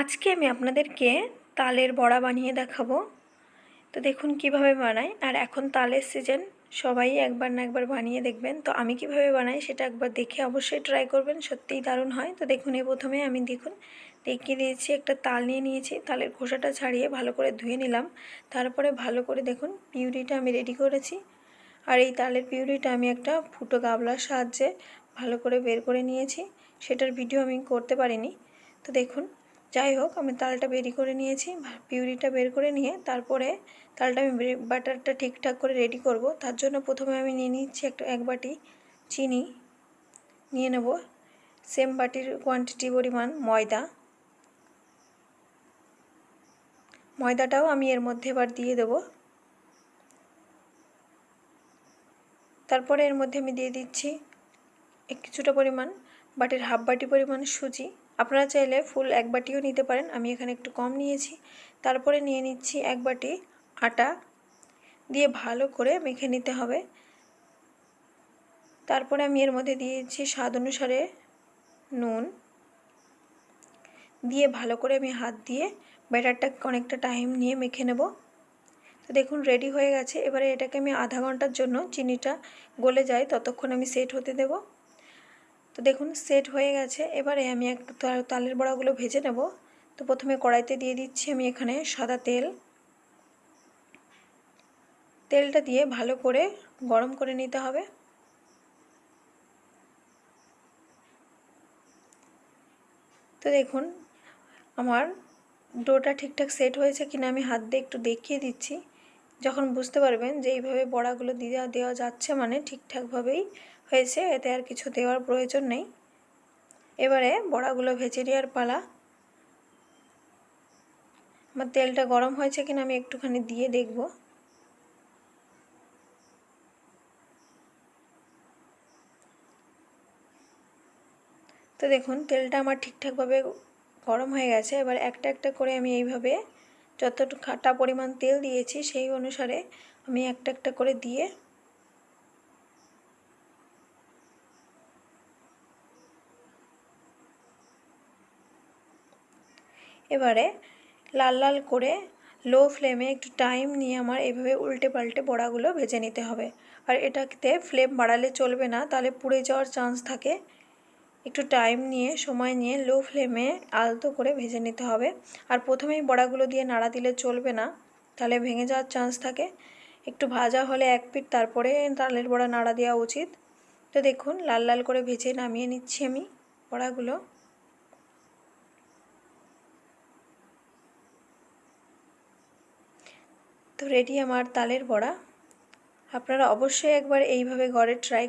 আজকে আমি আপনাদেরকে তালের বড়া বানিয়ে দেখাবো। তো দেখুন কীভাবে বানাই। আর এখন তালের সিজন সবাই একবার না একবার বানিয়ে দেখবেন। তো আমি কীভাবে বানাই সেটা একবার দেখে অবশ্যই ট্রাই করবেন, সত্যিই দারুণ হয়। তো দেখুন, এই প্রথমে আমি দেখুন দেখিয়ে দিয়েছি একটা তাল নিয়ে নিয়েছি। তালের খোসাটা ছাড়িয়ে ভালো করে ধুয়ে নিলাম। তারপরে ভালো করে দেখুন, পিউরিটা আমি রেডি করেছি। আর এই তালের পিউরিটা আমি একটা ফুটো গাবলার সাহায্যে ভালো করে বের করে নিয়েছি। সেটার ভিডিও আমি করতে পারিনি। তো দেখুন যাই হোক, আমি তালটা বেরি করে নিয়েছি পিউরিটা বের করে নিয়ে তারপরে তালটা আমি বাটারটা ঠিকঠাক করে রেডি করব। তার জন্য প্রথমে আমি নিয়ে নিচ্ছি একটা এক বাটি চিনি, নিয়ে নেব। সেম বাটির কোয়ান্টিটি পরিমাণ ময়দা। ময়দাটাও আমি এর মধ্যে এবার দিয়ে দেব। তারপরে এর মধ্যে আমি দিয়ে দিচ্ছি কিছুটা পরিমাণ বাটির হাফ বাটি পরিমাণ সুজি। আপনারা চাইলে ফুল এক বাটিও নিতে পারেন। আমি এখানে একটু কম নিয়েছি। তারপরে নিয়ে নিচ্ছি এক বাটি আটা। দিয়ে ভালো করে মেখে নিতে হবে। তারপরে আমি এর মধ্যে দিয়েছি স্বাদ অনুসারে নুন। দিয়ে ভালো করে আমি হাত দিয়ে ব্যাটারটা অনেকটা টাইম নিয়ে মেখে নেব। তো দেখুন, রেডি হয়ে গেছে। এবারে এটাকে আমি আধা ঘণ্টার জন্য চিনিটা গলে যায়। ততক্ষণ আমি সেট হতে দেবো। তো দেখুন সেট হয়ে গেছে। এবারে আমি এক তালের বড়াগুলো ভেজে নেব। তো প্রথমে কড়াইতে দিয়ে দিচ্ছি আমি এখানে সাদা তেল। তেলটা দিয়ে ভালো করে গরম করে নিতে হবে। তো দেখুন, আমার ডোটা ঠিকঠাক সেট হয়েছে কিনা আমি হাত দিয়ে একটু দেখিয়ে দিচ্ছি। যখন বুঝতে পারবেন যে এইভাবে বড়াগুলো দিয়ে দেওয়া যাচ্ছে মানে ঠিকঠাকভাবেই হয়েছে, এতে আর কিছু দেওয়ার প্রয়োজন নেই। এবারে বড়াগুলো ভেজে নেওয়ার পালা। আমার তেলটা গরম হয়েছে কিনা আমি একটুখানি দিয়ে দেখব। তো দেখুন, তেলটা আমার ঠিকঠাকভাবে গরম হয়ে গেছে। এবার একটা একটা করে আমি এইভাবে যতটুকু খাটা পরিমাণ তেল দিয়েছি, সেই অনুসারে আমি একটা একটা করে দিয়ে এবারে লাল লাল করে লো ফ্লেমে একটু টাইম নিয়ে আমার এভাবে উল্টে পাল্টে বড়াগুলো ভেজে নিতে হবে। আর এটাতে ফ্লেম বাড়ালে চলবে না, তাহলে পুড়ে যাওয়ার চান্স থাকে। একটু টাইম নিয়ে, সময় নিয়ে লো ফ্লেমে আলতো করে ভেজে নিতে হবে। আর প্রথমেই বড়াগুলো দিয়ে নাড়া দিলে চলবে না, তাহলে ভেঙে যাওয়ার চান্স থাকে। একটু ভাজা হলে এক পিঠ তারপরে তালের বড়া নাড়া দেওয়া উচিত। তো দেখুন, লাল লাল করে ভেজে নামিয়ে নিচ্ছি আমি বড়াগুলো। তো রেডি আমার তালের বড়া। আপনারা অবশ্যই একবার এইভাবে ঘরে ট্রাই